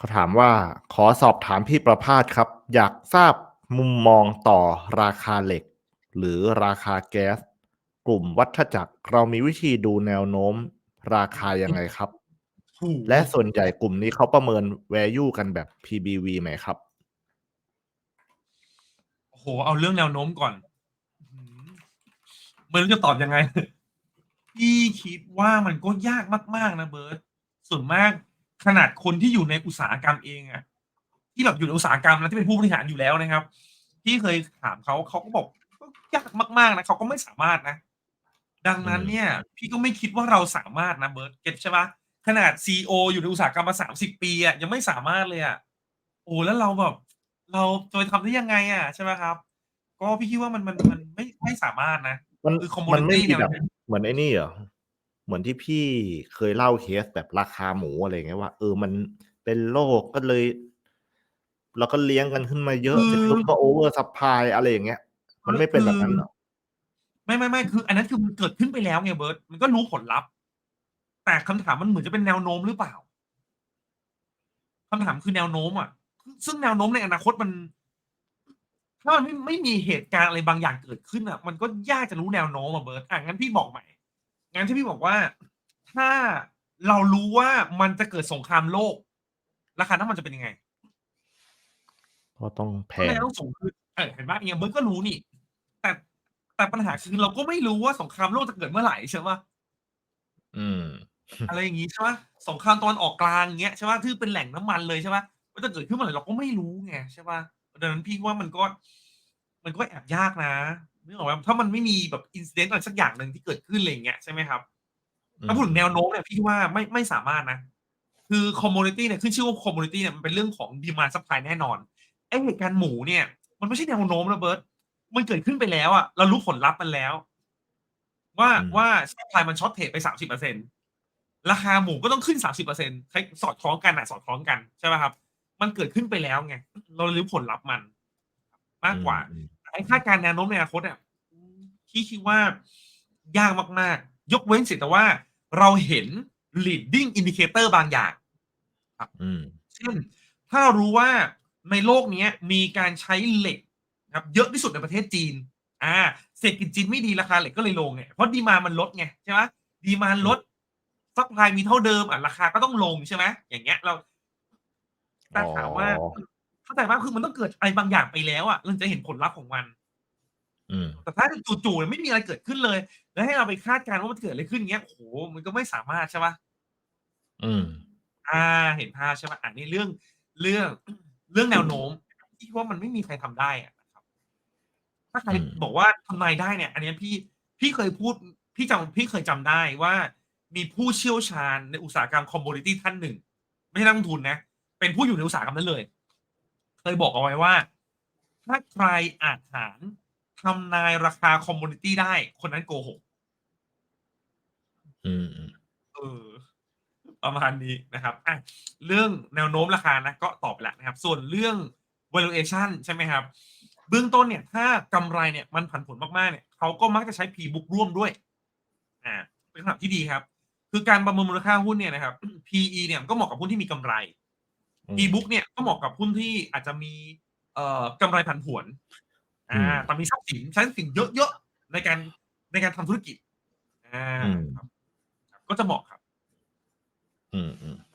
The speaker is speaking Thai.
เขาถามว่าขอสอบถามพี่ประภาสครับ อยากทราบมุมมองต่อราคาเหล็ก หรือราคาแก๊ส กลุ่มวัฏจักรเรามีวิธีดูแนวโน้มราคายังไงครับ?และส่วนใหญ่กลุ่มนี้เขาประเมินแวลูกันแบบ PBV ไหมครับ?โอ้โฮเอาเรื่องแนวโน้มก่อนไม่รู้จะตอบยังไง พี่คิดว่ามันก็ยากมาก ๆ นะเบิร์ตส่วนมาก ขนาดคนที่อยู่ในอุตสาหกรรมเองอะที่แบบอยู่ในอุตสาหกรรมนะที่เป็นผู้บริหารอยู่แล้วนะครับพี่เคยถามเขาเขาก็บอกก็ยากมากๆนะเขาก็ไม่สามารถนะ ดังอืนั้นเนี่ยมพี่ก็ไม่คิดว่าเราสามารถนะเบิร์ตเก็ตใช่เปล่า?ขนาด CEO อยู่ในอุตสาหกรรมมา30ปีอะยังไม่สามารถเลยอะโอ้โฮแล้วเราแบบ เราจะไปทำได้ยังไงอะใช่ไหมครับ?ก็พี่คิดว่ามันมันมันไม่ไม่สามารถนะมันคือมันไม่ commodity มีแนวแบบเนี้ยเหมือนไอ้นี่เหรอ? เหมือนที่พี่เคยเล่าเคสแบบราคาหมูอะไรอย่างเงี้ยว่า เออมันเป็นโรคก็เลย แล้วก็เลี้ยงกันขึ้นมาเยอะคืเสร็จปุ๊บอก็ over supply อะไรอย่างเงี้ยเอมันอไม่เคเป็นือแบบนั้นเหรอ?ไม่ๆๆคืออันนั้นคือมันเกิดขึ้นไปแล้วไงเบิร์ตมันก็รู้ผลลัพธ์ แต่คำถามมันเหมือนจะเป็นแนวโน้มหรือเปล่า?คำถามคือแนวโน้มอะซึ่งแนวโน้มในอนาคตมัน ถ้ามันไม่ไม่มีเหตุการณ์อะไรบางอย่างเกิดขึ้นอะมันก็ยากจะรู้แนวโน้มอะเบิร์ตอะงั้นพี่บอกใหม่ งั้นถ้าพี่บอกว่า ถ้าเรารู้ว่ามันจะเกิดสงครามโลก ราคาน้ำมันจะเป็นยังไง?ก็ต้องแพก็เลยงต้องสูงขึ้นเออเห็นเปล่าอย่างเบิร์ตก็รู้นี่ แต่แต่ปัญหาคือเราก็ไม่รู้ว่าสงครามโลกจะเกิดเมื่อไหร่ใช่เปล่า?อืม อะไรอย่างงี้ใช่เปล่าสงครามตะวันออกกลางอย่างเงี้ยใช่เปล่าที่เป็นแหล่งน้ำมันเลยใช่เปล่ามันจะเกิดขึ้นเมื่อไหร่เราก็ไม่รู้ไงใช่เปล่าดังนั้นพี่ว่ามันก็ มันก็แอบยากนะ นึกออกไหมถ้ามันไม่มีแบบ incident อะไรสักอย่างหนึ่งที่เกิดขึ้นอะไรอย่างเงี้ยใช่ไหมครับอืถ้าพูดถึงแนวโน้มมเนี่ยพี่ว่าไม่ไม่สามารถนะ คือ commodity เนี่ยขึ้นชื่อว่า commodity เนี่ยมันเป็นเรื่องของ demand supply แน่นอนไอ้เหตุการณ์หมูเนี่ย มันไม่ใช่แนวโน้มนะเบิร์ตมันเกิดขึ้นไปแล้วอะเรารู้ผลลัพธ์มันแล้ว ว่าอืมว่า supply มัน shortage ไป30%ราคาหมูก็ต้องขึ้น30%คล้ายสอดคล้องกันน่ะสอดคล้องกันใช่เปล่าครับ มันเกิดขึ้นไปแล้วไงเราเลยรู้ผลลัพธ์มัน มากกว่าอืมๆไอ้ คาดการณ์แนวโน้มในอนาคตอะอืมพี่คิดว่ายากมากๆ ยกเว้นเสียแต่ว่าเราเห็น leading indicator บางอย่างครับอืมเช่น ถ้าเรารู้ว่าในโลกเนี้ยมีการใช้เหล็กนะครับ เยอะที่สุดในประเทศจีนอาเศรษฐกิจจีนไม่ดีราคาเหล็กก็เลยลงไงเพราะ demand มันลดไงใช่ไหม demand อืมลด supply มีเท่าเดิมอะราคาก็ต้องลงใช่ไหมอย่างเงี้ยเราแตอ๋อ่ถามว่า เข้าใจเปล่าคือมันต้องเกิดอะไรบางอย่างไปแล้วอะเราถึงจะเห็นผลลัพธ์ของมันอืมแต่ถ้าจู่ๆไม่มีอะไรเกิดขึ้นเลย แล้วให้เราไปคาดการณ์ว่ามันจะเกิดอะไรขึ้นอย่างเงี้ยโอ้โฮมันก็ไม่สามารถใช่เปล่า?อืมอาเห็นภาพใช่เปล่า?อันนี้เรื่องเรื่องเรื่องแนวโน้มพี่คิดว่ามันไม่มีใครทำได้อะนะครับ ถ้าใครอืมบอกว่าทำนายได้เนี่ย อันเนี้ยพี่พี่เคยพูด พี่จำพี่เคยจำได้ว่ามีผู้เชี่ยวชาญในอุตสาหกรรม commodity ท่านหนึ่ง ไม่ใช่นักลงทุนนะ เป็นผู้อยู่ในอุตสาหกรรมนั้นเลย เคยบอกเอาไว้ว่า ถ้าใครอาจหาญทำนายราคา commodity ได้ คนนั้นโกหกอืมๆเออประมาณนี้นะครับอะเรื่องแนวโน้มราคานะก็ตอบไปแล้วนะครับ ส่วนเรื่อง valuation ใช่ไหมครับ เบื้องต้นเนี่ย ถ้ากำไรเนี่ยมันผันผวนมากๆเนี่ยเขาก็มักจะใช้ P/book ร่วมด้วยอาเป็นคำตอบที่ดีครับ คือการประเมินมูลค่าหุ้นเนี่ยนะครับ PE เนี่ยมันก็เหมาะกับหุ้นที่มีกำไร อืม P/book เนี่ยก็เหมาะกับหุ้นที่อาจจะมีเอ่อกำไรผันผวนอือามแต่มีทรัพย์สินใช้ทรัพย์สินเยอะๆในการในการทำธุรกิจอาอืม ครับก็จะเหมาะครับ อืมๆ